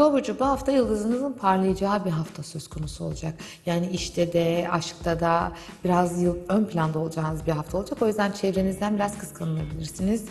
Kova burcu bu hafta yıldızınızın parlayacağı bir hafta söz konusu olacak. Yani işte de, aşkta da biraz yıl, ön planda olacağınız bir hafta olacak. O yüzden çevrenizden biraz kıskanılabilirsiniz.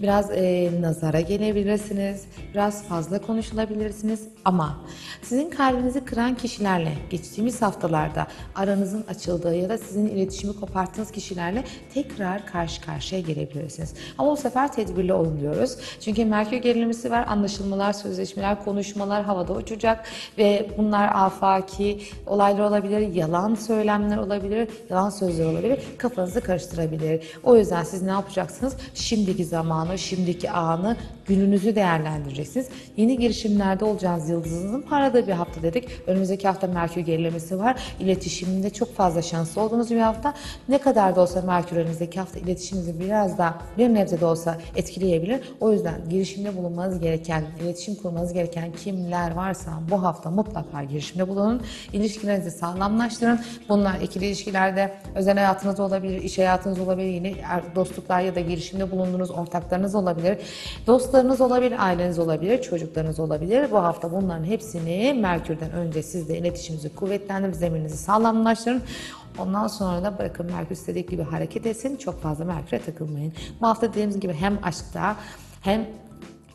Biraz e, nazara gelebilirsiniz. Biraz fazla konuşulabilirsiniz. Ama sizin kalbinizi kıran kişilerle geçtiğimiz haftalarda aranızın açıldığı ya da sizin iletişimi koparttığınız kişilerle tekrar karşı karşıya gelebilirsiniz. Ama bu sefer tedbirli olun diyoruz. Çünkü Merkür gerilimisi var. Anlaşılmalar, sözleşmeler, konuşmalar havada uçacak ve bunlar afaki olaylar olabilir, yalan söylemler olabilir, yalan sözler olabilir. Kafanızı karıştırabilir. O yüzden siz ne yapacaksınız? Şimdiki zamanı, şimdiki anı, gününüzü değerlendireceksiniz. Yeni girişimlerde olacağınız yıldızınızın parladığı bir hafta dedik. Önümüzdeki hafta Merkür gerilemesi var. İletişimde çok fazla şanslı olduğunuz bir hafta. Ne kadar da olsa Merkür önümüzdeki hafta iletişiminizi biraz da bir nebze de olsa etkileyebilir. O yüzden girişimde bulunmanız gereken, iletişim kurmanız gereken kimler varsa bu hafta mutlaka girişimde bulunun. İlişkilerinizi sağlamlaştırın. Bunlar ikili ilişkilerde özel hayatınız olabilir, iş hayatınız olabilir, yine er- dostluklar ya da girişimde bulunduğunuz ortaklarınız olabilir. Dostlarınız olabilir, aileniz olabilir, çocuklarınız olabilir. Bu hafta bunların hepsini Merkür'den önce siz de iletişiminizi kuvvetlendirin, zemininizi sağlamlaştırın. Ondan sonra da bırakın Merkür istediği gibi hareket etsin. Çok fazla Merkür'e takılmayın. Bu hafta dediğimiz gibi hem aşkta hem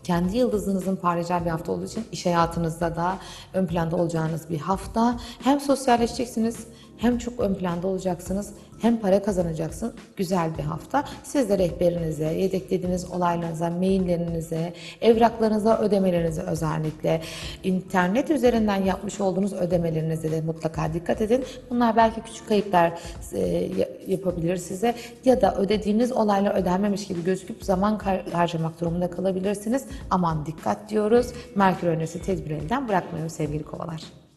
kendi yıldızınızın parlayacağı bir hafta olduğu için iş hayatınızda da ön planda olacağınız bir hafta. Hem sosyalleşeceksiniz hem çok ön planda olacaksınız hem para kazanacaksınız. Güzel bir hafta. Siz de rehberinize, yedeklediğiniz olaylarınıza, maillerinize, evraklarınıza, ödemelerinize özellikle internet üzerinden yapmış olduğunuz ödemelerinize de mutlaka dikkat edin. Bunlar belki küçük kayıplar e, ya- yapabilir size ya da ödediğiniz olaylar ödenmemiş gibi gözüküp zaman harcamak durumunda kalabilirsiniz. Aman dikkat diyoruz. Merkür öncesi tedbir bırakmayın sevgili kovalar.